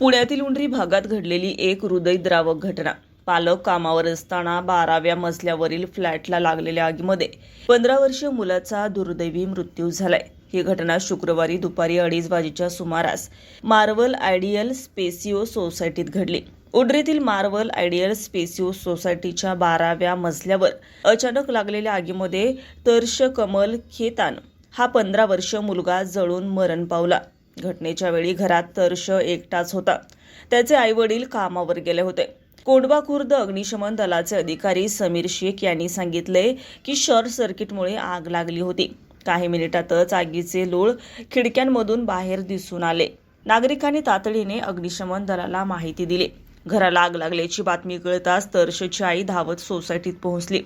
पुण्यातील उंडरी भागात घडलेली एक हृदयद्रावक घटना. पालक कामावर असताना बाराव्या मजल्यावरील फ्लॅटला लागलेल्या आगीमध्ये पंधरा वर्षीय मुलाचा दुर्दैवी मृत्यू झालाय. ही घटना शुक्रवारी दुपारी अडीच वाजेच्या सुमारास मार्वल आयडियल स्पेसिओ सोसायटीत घडली. उडरीतील मार्वल आयडियल स्पेसिओ सोसायटीच्या बाराव्या मजल्यावर अचानक लागलेल्या आगीमध्ये तर्श कमल खेतान हा पंधरा वर्ष मुलगा जळून मरण पावला. घटनेच्या वेळी घरात तर्श एकटाच होता. त्याचे आईवडील कामावर गेले होते. कोंडवा खुर्द अग्निशमन दलाचे अधिकारी समीर शेख यांनी सांगितले की शॉर्ट सर्किटमुळे आग लागली होती. काही मिनिटातच आगीचे लोळ खिडक्यांमधून बाहेर दिसून आले. नागरिकांनी तातडीने अग्निशमन दलाला माहिती दिली. घराला आग लागल्याची बातमी कळताच तर्शची आई धावत सोसायटीत पोहोचली.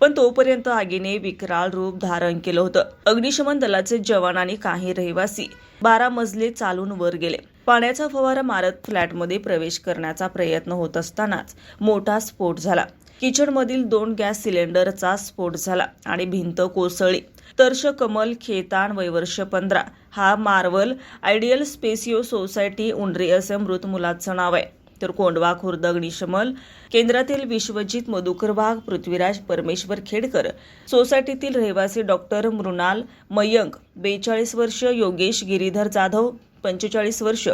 पण तोपर्यंत आगीने विकराळ रूप धारण केलं होतं. अग्निशमन दलाचे जवान आणि काही रहिवासी बारा मजले चालून वर गेले. पाण्याचा फवारा मारत फ्लॅटमध्ये प्रवेश करण्याचा प्रयत्न होत असतानाच मोठा स्फोट झाला. किचनमधील दोन गॅस सिलेंडरचा स्फोट झाला आणि भिंत कोसळली. तर्श कमल खेतान वयवर्ष पंधरा. हा Marvel Ideal Spacio society Undri असे मृत मुलाचं नाव आहे. तर कोंडवा खुर्द अग्निशमल केंद्रातील विश्वजित मधुकर वाघ पृथ्वीराज परमेश्वर खेडकर सोसायटीतील रहिवासी डॉक्टर मृणाल मयंक बेचाळीस वर्ष योगेश गिरीधर जाधव पंचेचाळीस वर्ष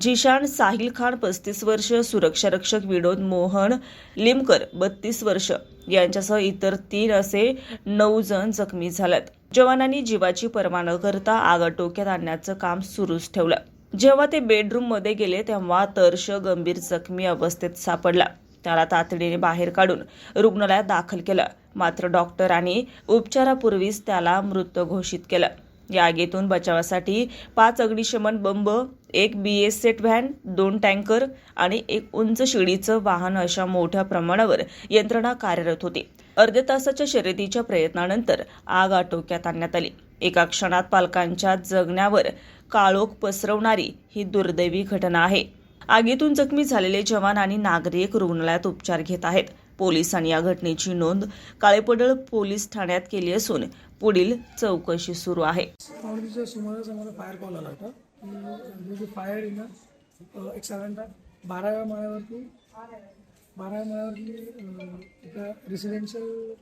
जिशान साहिल खान पस्तीस वर्ष सुरक्षा रक्षक विनोद मोहन लिमकर बत्तीस वर्ष यांच्यासह इतर तीन असे नऊ जण जखमी झाल्यात. जवानांनी जीवाची पर्वा न करता आगाटोक्यात आणण्याचं काम सुरूच ठेवलं. जेव्हा ते बेडरूममध्ये गेले तेव्हा तर्श गंभीर जखमी अवस्थेत सापडला. त्याला तातडीने बाहेर काढून रुग्णालयात दाखल केलं. मात्र डॉक्टरांनी उपचारापूर्वीच त्याला मृत घोषित केलं. या आगीतून बचावासाठी पाच अग्निशमन बंब एक बी एस सेट व्हॅन दोन टँकर आणि एक उंच शिडीचं वाहन अशा मोठ्या प्रमाणावर यंत्रणा कार्यरत होती. अर्ध्या तासाच्या शर्यतीच्या प्रयत्नानंतर आग आटोक्यात आणण्यात आली. एका क्षणात पालकांच्या जगण्यावर काळोख पसरवणारी ही दुर्दैवी घटना आहे. आगीतून जखमी झालेले जवान आणि नागरिक रुग्णालयात उपचार घेत आहेत. पोलिसांनी या घटनेची नोंद काळेपडळ पोलीस ठाण्यात केली असून पुढील चौकशी सुरू आहे. सुमारास आम्हाला फायर कॉल आला होता. की फायर इन एक साधारणतः बाराव्या माळ्यावरती बाराव्या माळ्यावरती एका रेसिडेन्शियल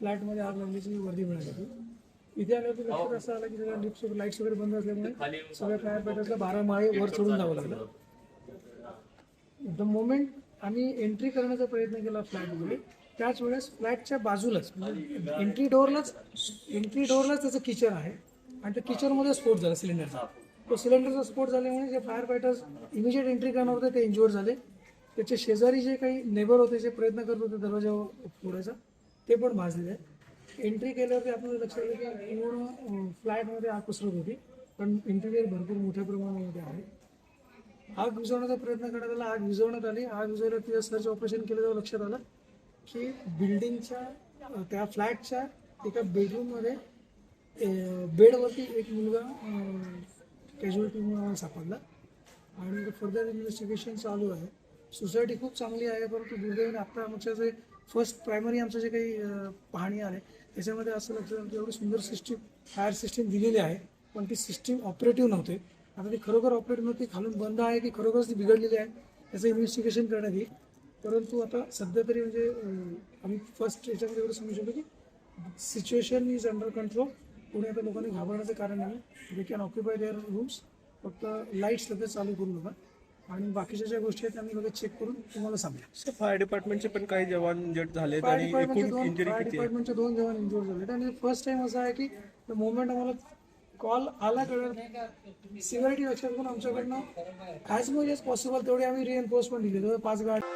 फ्लॅटमध्ये आग लागल्याची वर्दी मिळाली होती. इथे आल्यावरती लक्षात असं आलं की सगळ्या लिफ्ट लाईट्स वगैरे बंद असल्यामुळे सगळ्या फायर फायटर्सला बारा माळे वर चढून जावं लागलं. द मोमेंट आम्ही एंट्री करण्याचा प्रयत्न केला फ्लॅटमध्ये त्याच वेळेस फ्लॅटच्या बाजूलाच एंट्री डोअरलाच एंट्री डोअरलाच त्याचं किचन आहे. आणि त्या किचनमध्ये स्फोट झाला सिलेंडरचा तो सिलेंडरचा स्फोट झाल्यामुळे जे फायर फायटर्स इमिजिएट एंट्री करणार होते ते इंज्युअर झाले. त्याचे शेजारी जे काही नेबर होते जे प्रयत्न करत होते दरवाजा फोडायचा ते पण भाजलेले आहे एंट्री केल्यावरती आपल्याला लक्षात आलं की पूर्ण फ्लॅटमध्ये आग पसरत होती. पण इंटिरियर भरपूर मोठ्या प्रमाणामध्ये आहे आग विझवण्याचा प्रयत्न करण्यात आला. आग विझवण्यात आली. आग विझवल्यावर तिथं सर्च ऑपरेशन केलं तेव्हा लक्षात आलं की बिल्डिंगच्या त्या फ्लॅटच्या एका बेडरूममध्ये बेडवरती एक मुलगा कॅज्युअलिटी म्हणून सापडला. आणि फर्दर इन्व्हेस्टिगेशन चालू आहे. सोसायटी खूप चांगली आहे परंतु दुर्दैवाने आत्ता आमच्या जे फर्स्ट प्रायमरी आमचं जे काही पाहणी आहे त्याच्यामध्ये असं लक्षात आलं की एवढी सुंदर सिस्टीम फायर सिस्टीम दिलेली आहे पण ती सिस्टीम ऑपरेटिव्ह नव्हते. आता ती खरोखर ऑपरेटिव्ह नव्हती खालून बंद आहे की खरोखरच ती बिघडलेली आहे त्याचं इन्व्हेस्टिगेशन करण्यात येईल. परंतु आता सध्या तरी म्हणजे आम्ही फर्स्ट याच्यामध्ये एवढं समजू शकतो की situation is under control Pune आता लोकांनी घाबरण्याचं कारण नाही. They can occupy their rooms फक्त लाईट्स लगेच चालू करू नका. आणि बाकीच्या ज्या गोष्टी आहेत आम्ही लगेच चेक करून तुम्हाला सांगू फायर डिपार्टमेंटचे पण काही जवान इंजर्ड झालेत फायर आणि डिपार्टमेंटचे एकूण दोन इंजुरी फायर किती आहे? डिपार्टमेंटचे दोन जवान इंजुअर झाले आणि फर्स्ट टाइम असं आहे की मोमेंट आम्हाला कॉल आला कळत सिव्हिरिटी लक्षात घेऊन आमच्याकडनं. ॲज मच एज पॉसिबल तेवढी आम्ही रिएन्फोर्समेंट दिली. पाच गाडी